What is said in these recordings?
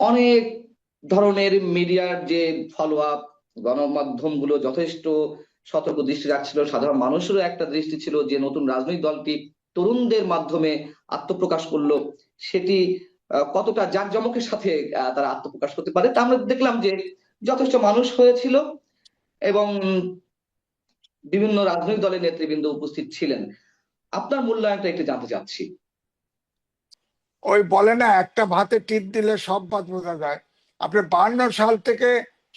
অনেক ধরনের মিডিয়ার যে ফলো আপ গণমাধ্যমগুলো যথেষ্ট সতর্ক দৃষ্টি রাখছিল। সাধারণ মানুষেরও একটা দৃষ্টি ছিল যে, নতুন রাজনৈতিক দলটি তরুণদের মাধ্যমে আত্মপ্রকাশ করল। সেটি কতটা জাঁকজমকের সাথে তারা আত্মপ্রকাশ করতে পারে তা আমরা দেখলাম যে, যথেষ্ট মানুষ হয়েছিল এবং বিভিন্ন রাজনৈতিক দলের নেতৃবৃন্দ উপস্থিত ছিলেন। আপনার মূল্যায়নটা একটু জানতে চাচ্ছি। ওই বলে না একটা ভাতে টিপ দিলে সব ভাত বোঝা যায়। আপনি বান্ন সাল থেকে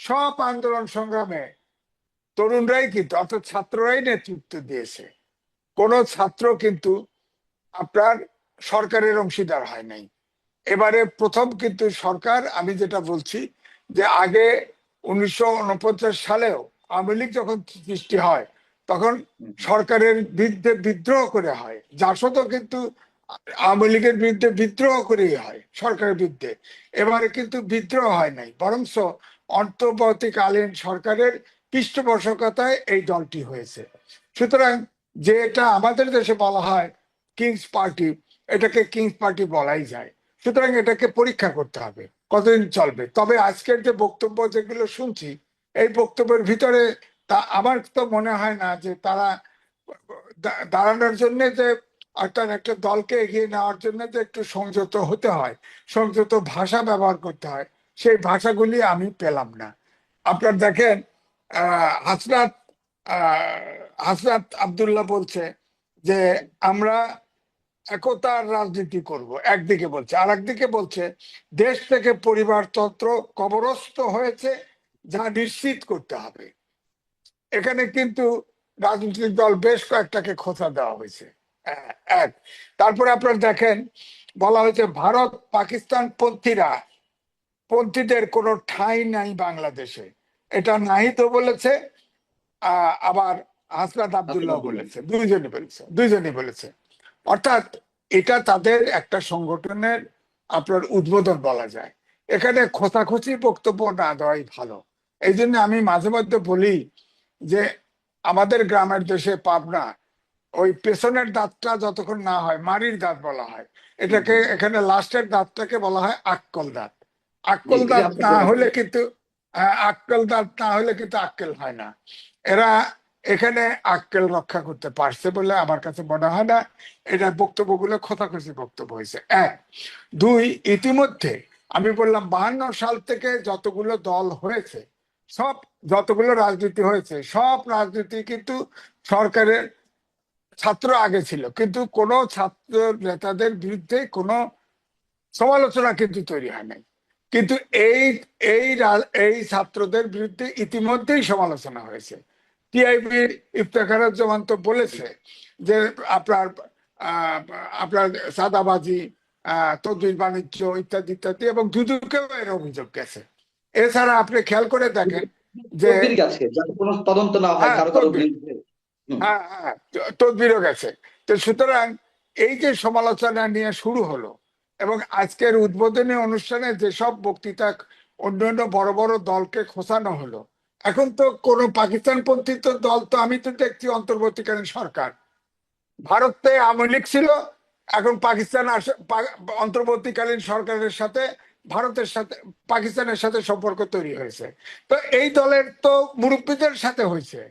সব আন্দোলন সংগ্রামে তরুণরাই কিন্তু অর্থাৎ ছাত্ররাই নেতৃত্ব দিয়েছে। কোন ছাত্র কিন্তু আপনার সরকারের অংশীদার হয় নাই। এবারে প্রথম কিন্তু সরকার আমি যেটা বলছি যে আগে উনিশশো উনপঞ্চাশ সালেও আওয়ামী লীগ যখন সৃষ্টি হয় তখন সরকারের বিরুদ্ধে বিদ্রোহ করে হয়। জাসদ কিন্তু আওয়ামী লীগের বিরুদ্ধে বিদ্রোহ করেই হয়, সরকারের বিরুদ্ধে। এবারে কিন্তু বিদ্রোহ হয় নাই বরংস অন্তর্বর্তীকালীন সরকারের পৃষ্ঠপোষকতায় এই দলটি হয়েছে। সুতরাং যে এটা আমাদের দেশে বলা হয় কিংস পার্টি, এটাকে কিংস পার্টি বলাই যায়। সুতরাং এটাকে পরীক্ষা করতে হবে, কতদিন চলবে? তবে আজকের যে বক্তব্য যেগুলো শুনছি, এই বক্তব্যের ভিতরে তা আমার তো মনে হয় না যে তারা দাঁড়ানোর জন্য যে অর্থাৎ একটা দলকে এগিয়ে নেওয়ার জন্য যে একটু সংযত হতে হয়, সংযত ভাষা ব্যবহার করতে হয়, সেই ভাষাগুলি আমি পেলাম না। আপনার দেখেন হাসনাত হাসনাত আবদুল্লাহ বলছে যে, আমরা একতার রাজনীতি করব। একদিকে বলছে। আর একদিকে বলছে, দেশ থেকে পরিবারতন্ত্র কবরস্থ হয়েছে, যা নিশ্চিত করতে হবে। এখানে কিন্তু রাজনৈতিক দল বেশ কয়েকটাকে খোঁচা দেওয়া হয়েছে। এক। তারপরে আপনারা দেখেন বলা হয়েছে ভারত পাকিস্তান পন্থীরা পন্থীদের কোনো ঠাঁই নাই বাংলাদেশে। এটা নাহিদ বলেছে আবার হাসনাত আবদুল্লাহ বলেছে। দুইজনই বলেছে দুইজনই বলেছে। অর্থাৎ এটা তাদের একটা সংগঠনের আপনার উদ্বোধন বলা যায়। এখানে খোঁচাখুচি বক্তব্য না দেওয়াই ভালো। এই জন্য আমি মাঝে মধ্যে বলি যে আমাদের গ্রামের দেশে পাবনা ওই পেছনের দাঁতটা যতক্ষণ না হয় মারির দাঁত বলা হয়। এটাকে এখানে লাস্টের দাঁতটাকে বলা হয় আক্কল দাঁত। আক্কল দাঁত না হলে কিন্তু হ্যাঁ, আক্কেল দাঁত না হলে কিন্তু আক্কেল হয় না। এরা এখানে আক্কেল রক্ষা করতে পারছে বলে আমার কাছে মনে হয় না। এটা বক্তব্যগুলো খোঁচাখুচি বক্তব্য হয়েছে। এক। দুই ইতিমধ্যে আমি বললাম বাহান্ন সাল থেকে যতগুলো দল হয়েছে সব যতগুলো রাজনীতি হয়েছে সব রাজনীতি কিন্তু সরকারের ছাত্র আগে ছিল কিন্তু কোনো ছাত্র নেতাদের বিরুদ্ধে কোনো সমালোচনা কিন্তু তৈরি হয় নাই। কিন্তু এই এই এই ছাত্রদের বিরুদ্ধে ইতিমধ্যেই সমালোচনা হয়েছে। টিআইবির ইফতেখারুজ্জামান তো বলেছে যে আপনার আহ, আপনার সাদাবাজি আহ তদ্বির বাণিজ্য ইত্যাদি ইত্যাদি এবং দুদুকেও এর অভিযোগ গেছে। এছাড়া আপনি খেয়াল করে দেখেন যে তদন্ত না হয় হ্যাঁ, তদবির। হ্যাঁ তদবিরও গেছে। তো সুতরাং এই যে সমালোচনা নিয়ে শুরু হলো এবং আজকের উদ্বোধনী অনুষ্ঠানে যেসব বক্তৃতা অন্যান্য বড় বড় দলকে খোঁচানো হলো এখন তো কোনো পাকিস্তানপন্থী তো দল তো আমি তো দেখছি অন্তর্বর্তীকালীন সরকার। ভারতে আওয়ামী লীগ ছিল এখন পাকিস্তান অন্তর্বর্তীকালীন সরকারের সাথে ভারতের সাথে পাকিস্তানের সাথে সম্পর্ক তৈরি হয়েছে। তো এই দলের তো মুরব্বীদের সাথে হয়েছে।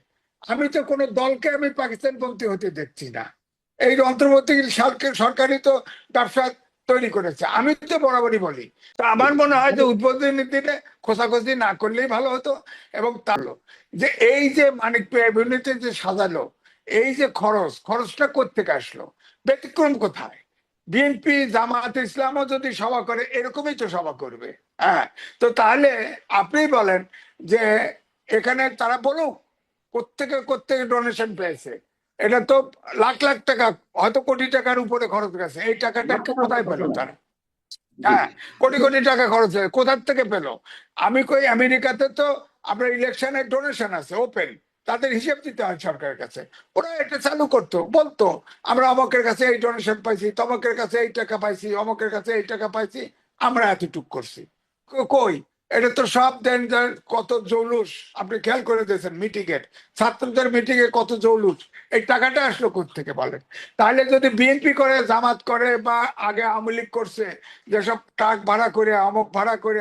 আমি তো কোনো দলকে আমি পাকিস্তান পাকিস্তানপন্থী হতে দেখছি না। এই অন্তর্বর্তী সরকার- সরকারই তো ব্যবসা তৈরি করেছে। আমি তো বরাবরই বলি। তো আমার মনে হয় যে উদ্বোধনী দিনে খোঁচাখোঁচি না করলেই ভালো হতো এবং তার যে এই যে মানিক অ্যাভিনিউতে যে সাজালো, এই যে খরচ, খরচটা কোথেকে আসলো? ব্যতিক্রম কোথায়? বিএনপি জামাত ইসলামও যদি সভা করে, এরকমই তো সভা করবে। হ্যাঁ তো তাহলে আপনি বলেন যে এখানে তারা বলুক কোথেকে কোথেকে ডোনেশন পেয়েছে? এটা তো লাখ লাখ টাকা হয়তো কোটি টাকার উপরে খরচ গেছে। এই টাকাটা কোথায় পেল তারা? হ্যাঁ কোটি কোটি টাকা খরচ হয়েছে। কোথার থেকে পেল? আমি কই আমেরিকাতে তো আপনার ইলেকশনের ডোনেশন আছে ওপেন তাদের হিসেব দিতে হয় সরকারের কাছে। ওরা এটা চালু করতো বলতো আমরা অমকের কাছে এই ডোনেশন পাইছি তমকের কাছে এই টাকা পাইছি অমকের কাছে এই টাকা পাইছি আমরা এতটুক করছি। কই? এটা তো সব দেন কত জৌলুস। আপনি খেয়াল করে দিয়েছেন মিটিং এর। ছাত্রদের মিটিং এ কত জৌলুস। এই টাকাটা আসলো থেকে বলেন? তাহলে যদি বিএনপি করে, জামাত করে বা আগে আওয়ামী লীগ করছে, যেসব ট্রাক ভাড়া করে, আমক ভাড়া করে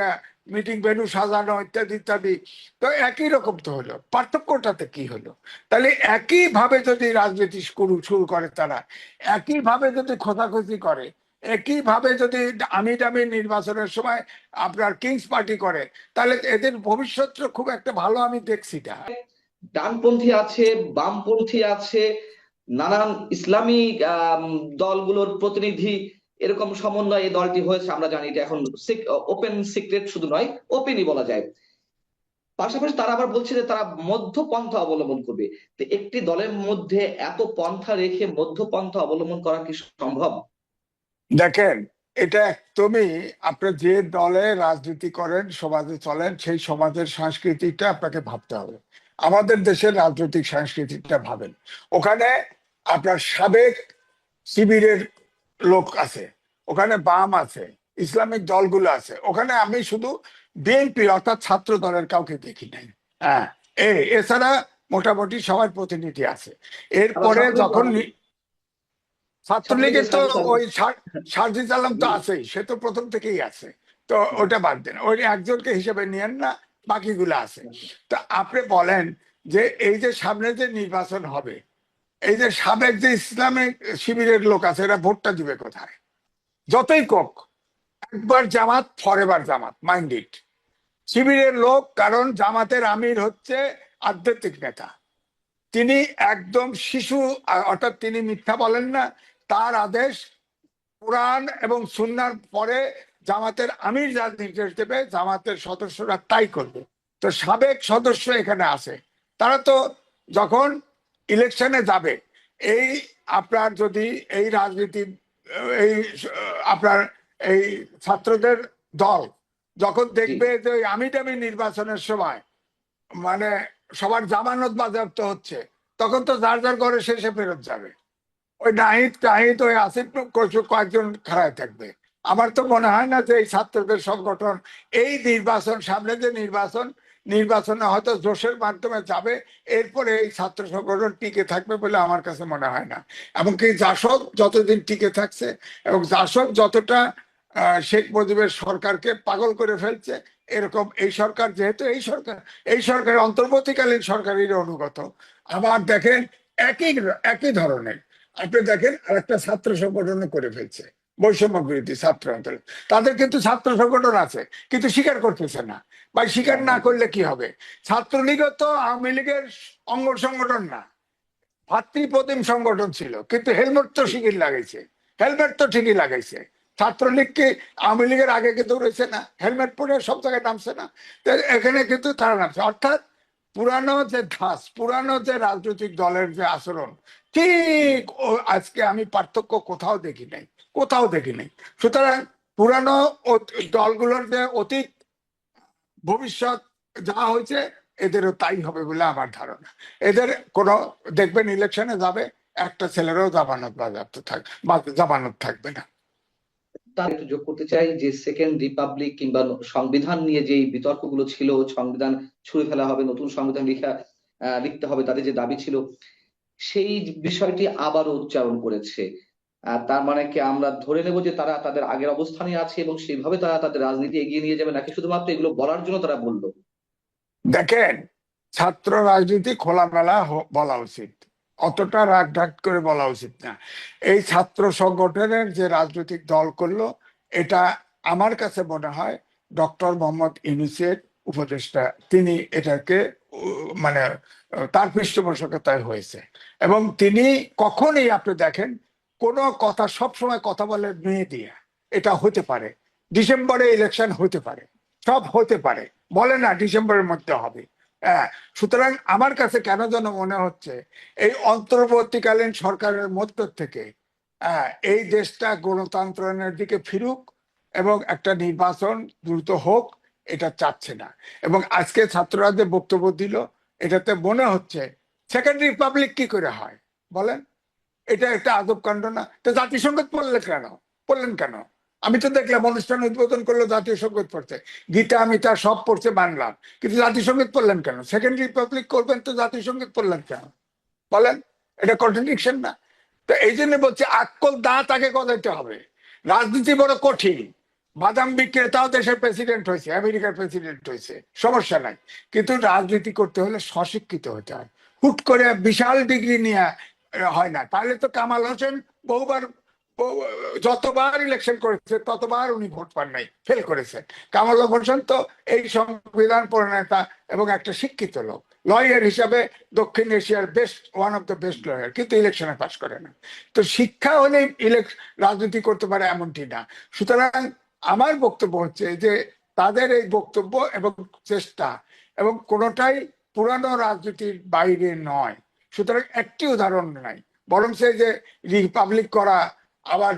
মিটিং ভেনু সাজানো, ইত্যাদি ইত্যাদি, তো একই রকম তো হলো। পার্থক্যটাতে কি হলো? তাহলে একই ভাবে যদি রাজনীতি শুরু শুরু করে তারা একই ভাবে যদি খোঁজাখুঁজি করে একই ভাবে যদি আমি দামি নির্বাচনের সময় আপনার কিংস পার্টি করে, তাহলে এদের ভবিষ্যৎ খুব একটা ভালো আমি দেখছি না। ডানপন্থী আছে, বামপন্থী আছে, নানান ইসলামী দলগুলোর প্রতিনিধি এরকম সমন্বয় এই দলটি হয়েছে, আমরা জানি এটা এখন ওপেন সিক্রেট শুধু নয় ওপেনই বলা যায়। পাশাপাশি তারা আবার বলছে যে তারা মধ্যপন্থা অবলম্বন করবে। একটি দলের মধ্যে এত পন্থা রেখে মধ্যপন্থা অবলম্বন করা কি সম্ভব? দেখেন এটা একদমই আপনি যে দলে রাজনীতি করেন সমাজে চলেন সেই সমাজের সংস্কৃতিটা আপনাকে ভাবতে হবে। আমাদের দেশের রাজনৈতিক সংস্কৃতিটা ভাবেন। ওখানে আপনার সাবেক শিবিরের লোক আছে ওখানে বাম আছে ইসলামিক দলগুলো আছে ওখানে আমি শুধু বিএনপি অর্থাৎ ছাত্র দলের কাউকে দেখি নাই। হ্যাঁ এ এছাড়া মোটামুটি সবার প্রতিনিধি আছে। এরপরে যখন ছাত্রলীগের তো ওই সার্জিস আলম তো আছেই সে তো প্রথম থেকেই আছে। তো ওটা বাদ দেন ওই একজনকে হিসেবে নিয়েন না বাকিগুলো আছে। তো আপনি বলেন যে এই যে সামনে যে নির্বাচন হবে এই যে সাবেক যে ইসলামিক শিবিরের লোক আছে এরা ভোটটা দিবে কোথায়? যতই কোক একবার জামাত ফরেবার জামাত মাইন্ড ইট শিবিরের লোক কারণ জামাতের আমির হচ্ছে আধ্যাত্মিক নেতা। তিনি একদম শিশু অর্থাৎ তিনি মিথ্যা বলেন না তার আদেশ কোরআন এবং সুন্নার পরে জামাতের আমির যা নির্দেশ দেবে জামাতের সদস্যরা তাই করবে। তো সাবেক সদস্য এখানে আছে। তারা তো যখন ইলেকশনে যাবে এই আপনার যদি এই রাজনীতি এই আপনার এই ছাত্রদের দল যখন দেখবে যে ওই আমি টামি নির্বাচনের সময় মানে সবার জামানত বাজেয়াপ্ত হচ্ছে তখন তো যার যার ঘরে শেষে ফেরত যাবে। ওই নাহিদ টাহিদ ওই আসিফ কয়েকজন খাড়ায় থাকবে। আমার তো মনে হয় না যে এই ছাত্রদের সংগঠন, এই নির্বাচন, সামনে যে নির্বাচন, নির্বাচনে হয়তো জোশের মাধ্যমে যাবে, এরপরে এই ছাত্র সংগঠন টিকে থাকবে বলে আমার কাছে মনে হয় না। এমনকি জাসদ যতদিন টিকে থাকছে এবং জাসদ যতটা শেখ মুজিবের সরকারকে পাগল করে ফেলছে, এরকম এই সরকার যেহেতু এই সরকার এই সরকার অন্তর্বর্তীকালীন সরকারের অনুগত। আবার দেখেন, একই একই ধরনের। আপনি দেখেন আরেকটা ছাত্র সংগঠন করে ফেলছে বৈষম্য বিরোধী ছাত্র আন্দোলন। তাদের কিন্তু ছাত্র সংগঠন আছে, কিন্তু স্বীকার করতেছে না। বা স্বীকার না করলে কি হবে? ছাত্রলীগও তো আওয়ামী লীগের অঙ্গ সংগঠন না। ভাতৃপ্রতিম সংগঠন ছিল, কিন্তু হেলমেট তো ঠিকই লাগাইছে। হেলমেট তো ঠিকই লাগাইছে। ছাত্রলীগকে আওয়ামী লীগের আগে কিন্তু রয়েছে না? হেলমেট পরে সব জায়গায় নামছে না? এখানে কিন্তু তারা নামছে। অর্থাৎ পুরানো যে ধাস পুরানো যে রাজনৈতিক দলের যে আচরণ, ঠিক আজকে আমি পার্থক্য কোথাও দেখি নাই, কোথাও দেখি নাই। সুতরাং পুরানো দলগুলোর যে অতীত, ভবিষ্যৎ যা হয়েছে, এদেরও তাই হবে বলে আমার ধারণা। এদের কোনো, দেখবেন ইলেকশনে যাবে, একটা ছেলেরও জামানত বাজেয়াপ্ত থাক, বা- জামানত থাকবে না। তার একটু যোগ করতে চাই যে সেকেন্ড রিপাবলিক কিংবা সংবিধান নিয়ে যে বিতর্কগুলো ছিল, সংবিধান ছুঁড়ে ফেলা হবে, নতুন সংবিধান লিখা লিখতে হবে তাদের যে দাবি ছিল, সেই বিষয়টি আবারও উচ্চারণ করেছে। তার মানে কি আমরা ধরে নেব যে তারা তাদের আগের অবস্থানে আছে এবং সেইভাবে তারা তাদের রাজনীতি এগিয়ে নিয়ে যাবে, নাকি শুধুমাত্র এগুলো বলার জন্য তারা বলল? দেখেন, ছাত্র রাজনীতি খোলামেলা বলা উচিত। অতটা রাগ ঢাক করে বলা উচিত না। এই ছাত্র সংগঠনের যে রাজনৈতিক দল করল, এটা আমার কাছে মনে হয় ডক্টর মোহাম্মদ ইউনিসের উপদেষ্টা, তিনি এটাকে মানে তার পৃষ্ঠপোষকতায় হয়েছে। এবং তিনি কখনই আপনি দেখেন, কোনো কথা সব সময় কথা বলে মেয়ে দিয়ে। এটা হতে পারে। ডিসেম্বরে ইলেকশন হতে পারে। সব হতে পারে। বলে না ডিসেম্বরের মধ্যে হবে। হ্যাঁ সুতরাং আমার কাছে কেন যেন মনে হচ্ছে এই অন্তর্বর্তীকালীন সরকারের মধ্য থেকে হ্যাঁ, এই দেশটা গণতন্ত্রের দিকে ফিরুক এবং একটা নির্বাচন দ্রুত হোক এটা চাচ্ছে না। এবং আজকে ছাত্ররা যে বক্তব্য দিল এটাতে মনে হচ্ছে সেকেন্ড রিপাবলিক কি করে হয়? বলেন। এটা একটা আদব কাণ্ড না। তো জাতিসংঘ পড়লে কেন? পড়লেন কেন? আমি তো দেখলাম অনুষ্ঠান উদ্বোধন করল জাতীয় সংগীত পড়তে। গীতা আমি মিতা সব পড়ছে মানলাম কিন্তু জাতীয় সংগীত পড়লেন কেন? সেকেন্ড রিপাবলিক করবেন তো জাতীয় সংগীত পড়লেন কেন? বলেন, এটা কন্ট্রাডিকশন না? তো এই জন্য বলছি, আক্কল দাঁত আগে গজাইতে হবে। রাজনীতি বড় কঠিন। বাদাম বিক্রেতাও দেশের প্রেসিডেন্ট হয়েছে, আমেরিকার প্রেসিডেন্ট হয়েছে, সমস্যা নাই। কিন্তু রাজনীতি করতে হলে সশিক্ষিত হতে হয়। হুট করে বিশাল ডিগ্রি নিয়ে হয় না। তাহলে তো কামাল হোসেন বহুবার বহু- যতবার ইলেকশন করেছে, ততবার উনি ভোট পান নাই ফেল করেছেন কামাল হোসেন তো এই সংবিধান প্রণেতা এবং একটা শিক্ষিত লোক। লয়ার হিসাবে দক্ষিণ এশিয়ার best one of the best lawyer কিন্তু ইলেকশনে পাস করে না। তো শিক্ষা ইলেক রাজনীতি করতে পারে এমনটি না। সুতরাং আমার বক্তব্য হচ্ছে যে, তাদের এই বক্তব্য এবং চেষ্টা এবং কোনোটাই পুরানো রাজনীতির বাইরে নয়। সুতরাং একটি উদাহরণ নাই। বরং সে যে রিপাবলিক করা আবার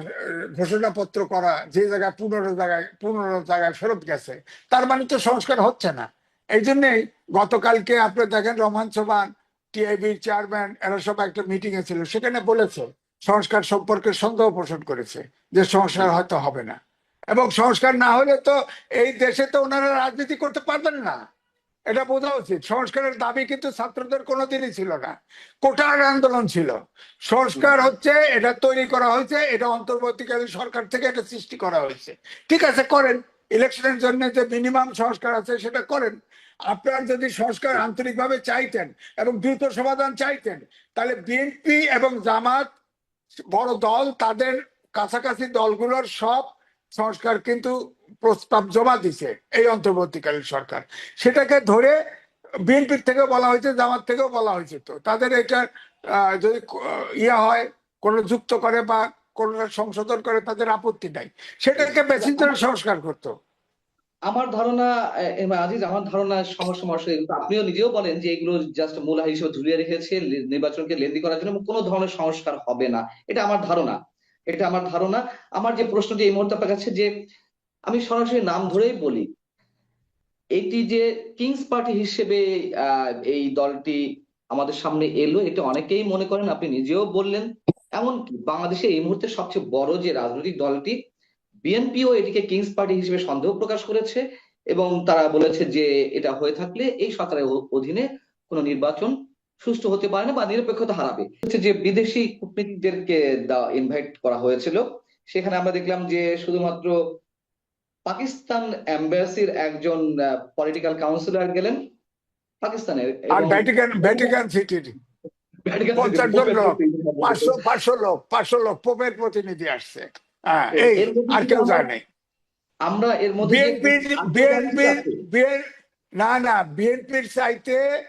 ঘোষণাপত্র করা, যে জায়গায় পনেরো জায়গায় পনেরো জায়গায় ফেরত গেছে, তার মানে তো সংস্কার হচ্ছে না। এই জন্যেই গতকালকে আপনি দেখেন রহমান সোমান টিআইবির চেয়ারম্যান, এরা সব একটা মিটিং এ ছিল, সেখানে বলেছে, সংস্কার সম্পর্কে সন্দেহ পোষণ করেছে যে সংস্কার হয়তো হবে না। এবং সংস্কার না হলে তো এই দেশে তো ওনারা রাজনীতি করতে পারবেন না। এটা বোঝা উচিত। সংস্কারের দাবি কিন্তু ছাত্রদের কোনোদিনই ছিল না। কোটার আন্দোলন ছিল। সংস্কার হচ্ছে এটা তৈরি করা হয়েছে এটা অন্তর্বর্তীকালীন সরকার থেকে এটা সৃষ্টি করা হয়েছে। ঠিক আছে করেন। ইলেকশনের জন্য যে মিনিমাম সংস্কার আছে সেটা করেন। আপনার যদি সংস্কার আন্তরিকভাবে চাইতেন এবং দ্রুত সমাধান চাইতেন তাহলে বিএনপি এবং জামাত বড় দল তাদের কাছাকাছি দলগুলোর সব সংস্কার কিন্তু প্রস্তাব জমা দিছে এই অন্তর্বর্তীকালীন সরকার। সেটাকে ধরে বিএনপির থেকেও বলা হয়েছে, জামাত থেকেও বলা হয়েছে তো। তাদের এটা যদি ইয়ে হয়, কোন যুক্ত করে বা কোন সংশোধন করে, তাদের আপত্তি নাই। সেটাকে বেশি করে সংস্কার করতো। আমার ধারণা আজিজ, আমার ধারণা সমস্যা কিন্তু আপনিও নিজেও বলেন যে এগুলো জাস্ট মূলা হিসেবে ঝুলিয়ে রেখেছে নির্বাচনকে লেন্দি করার জন্য কোনো ধরনের সংস্কার হবে না। এটা আমার ধারণা। এটা আমার ধারণা। আমার যে প্রশ্নটি এই মুহূর্তে আপনার কাছে যে আমি সরাসরি নাম ধরেই বলি, এটি যে কিংস পার্টি হিসেবে এই দলটি আমাদের সামনে এলো, এটা অনেকেই মনে করেন, আপনি নিজেও বললেন। এমনকি বাংলাদেশে এই মুহূর্তে সবচেয়ে বড় যে রাজনৈতিক দলটি, বিএনপিও এটিকে কিংস পার্টি হিসেবে সন্দেহ প্রকাশ করেছে এবং তারা বলেছে যে এটা হয়ে থাকলে এই সরকারের অধীনে কোনো নির্বাচন সুষ্ঠু হতে পারে না বা নিরপেক্ষতা হারাবে। হচ্ছে যে বিদেশি কূটনীতিকদেরকে ইনভাইট করা হয়েছিল, সেখানে আমরা দেখলাম যে শুধুমাত্র পাকিস্তান এম্বাসির একজন পলিটিক্যাল কাউন্সিলর গেলেন। পাকিস্তানের আর ভ্যাটিকান ভ্যাটিকান সিটির লোক, পাঁচশো পাঁচশো লোক পাঁচশো লোক পোপের প্রতিনিধি আসছে। হ্যাঁ এই আর কেউ আমরা- এর মধ্যে না না বিএনপির চাইতে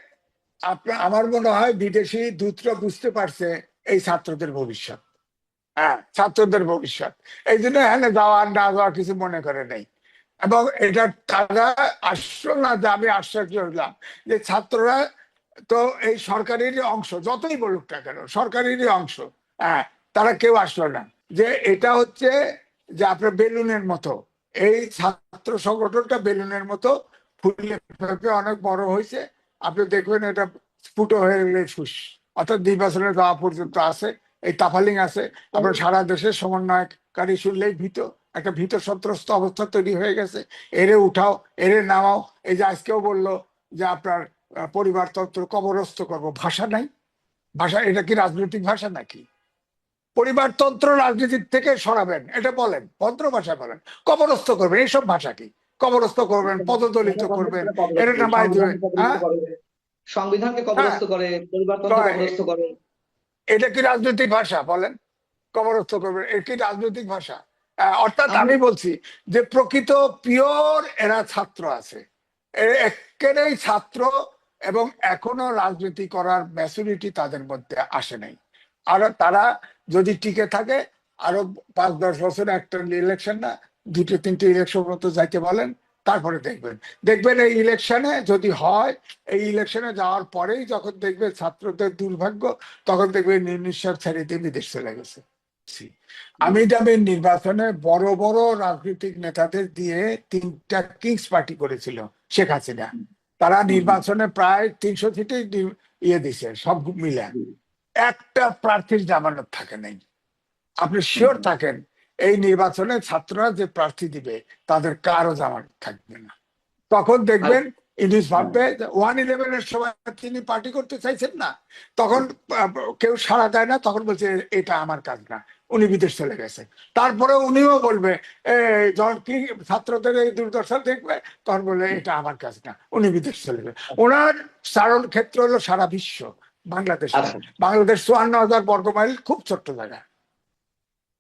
আপনার আমার মনে হয় বিদেশি দূতরা বুঝতে পারছে এই ছাত্রদের ভবিষ্যৎ। হ্যাঁ ছাত্রদের ভবিষ্যৎ। এই জন্য এখানে যাওয়া, না যাওয়া কিছু মনে করে নেই। এবং এটা তারা আসলো না যে আমি আশ্চর্য হইলাম যে ছাত্ররা তো এই সরকারেরই অংশ, যতই বলুক না কেন, সরকারেরই অংশ। হ্যাঁ তারা কেউ আসলো না। যে এটা হচ্ছে যে আপনার বেলুনের মতো, এই ছাত্র সংগঠনটা বেলুনের মতো ফুলে অনেক বড় হয়েছে। আপনি দেখবেন এটা স্ফুট হয়ে গেলে ফুস অর্থাৎ নির্বাচনে যাওয়া পর্যন্ত আছে। এই তাফালিং আছে। আপনার সারা দেশে সমন্বয়কারী শুনলেই ভীত একটা ভীত সন্ত্রস্ত অবস্থা তৈরি হয়ে গেছে। এরে উঠাও এরে নামাও এই যে আজকেও বলল যে আপনার আহ, পরিবারতন্ত্র কবরস্থ করব। ভাষা নাই। ভাষা এটা কি রাজনৈতিক ভাষা নাকি? পরিবারতন্ত্র রাজনীতির থেকে সরাবেন এটা বলেন ভদ্র ভাষা বলেন। কবরস্থ করবেন এইসব ভাষা কি? কবরস্থ করবেন পদদলিত করবেন এটা নামায় হ্যাঁ? সংবিধানকে কবরস্থ করে পরিবারতন্ত্র হয়। কবরস্থ করে। এটা কি রাজনৈতিক ভাষা বলেন? কবরস্থ করবেন এটা কি রাজনৈতিক ভাষা? অর্থাৎ আমি- বলছি যে প্রকৃত পিওর এরা ছাত্র আছে। একেবারেই ছাত্র এবং এখনও রাজনীতি করার ম্যাচুরিটি তাদের মধ্যে আসে নাই। আর তারা যদি টিকে থাকে আরও পাঁচ দশ বছর একটা ইলেকশন না দুটো তিনটে ইলেকশন মতো যাইতে বলেন তারপরে দেখবেন। দেখবেন এই ইলেকশনে যদি হয় এই ইলেকশনে যাওয়ার পরেই যখন দেখবে ছাত্রদের দুর্ভাগ্য তখন দেখবে নির্নিশ্বাস ছেড়ে বিদেশ চলে গেছে। আমি দামের নির্বাচনে বড় বড় রাজনৈতিক নেতাদের দিয়ে তিনটা কিংস পার্টি করেছিল শেখ হাসিনা। তারা নির্বাচনে প্রায় তিনশো সিটে ইয়ে দিছে সব মিলে। একটা প্রার্থীর জামানত থাকে নাই। আপনি শিওর থাকেন এই নির্বাচনে ছাত্ররা যে প্রার্থী দিবে তাদের কারও জামানত থাকবে না। তখন দেখবেন ইনিস ভাববে ওয়ান ইলেভেনের সময় তিনি পার্টি করতে চাইছেন না। তখন কেউ সাড়া দেয় না তখন বলছে এটা আমার কাজ না উনি বিদেশ চলে গেছে। তারপরে উনিও বলবে যখন কি ছাত্রদের এই দুর্দশা দেখবে তখন বলবে এটা আমার কাজ না উনি বিদেশ চলে যাবে ওনার চারণ ক্ষেত্র হলো সারা বিশ্ব বাংলাদেশ। আচ্ছা। বাংলাদেশ চুয়ান্ন হাজার বর্গ মাইল খুব ছোট্ট জায়গা।